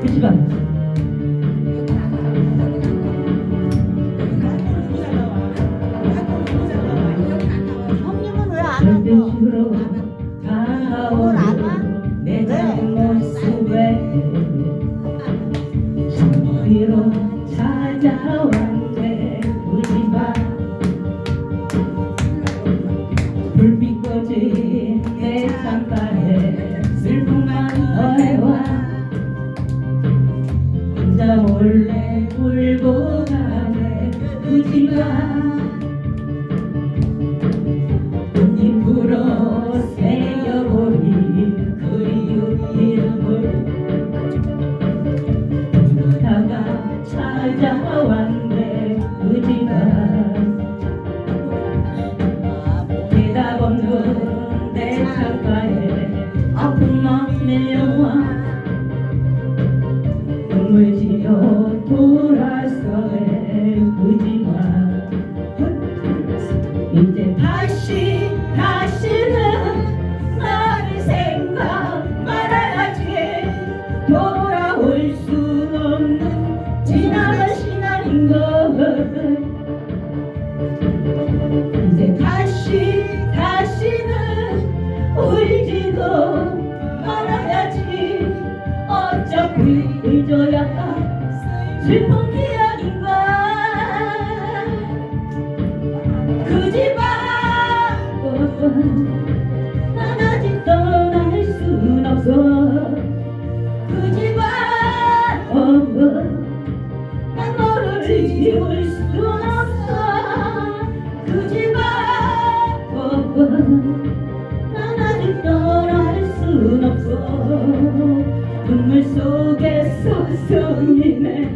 그 위로 찾아왔 몰래 울고 가네. 그 집안 꽃잎으로 새겨보인 그리운 이름을 부르다가 찾아왔네. 그 집안 대답 없는 내 창가에 이제 다시 다시는 울지도 말아야지. 어차피 잊어야 슬픈 기억인걸 그 집안 난 아직 떠날 순 없어. 그 집안 난 너를 지울 순 나를 떠날 순 없어. 눈물 속에 서성이네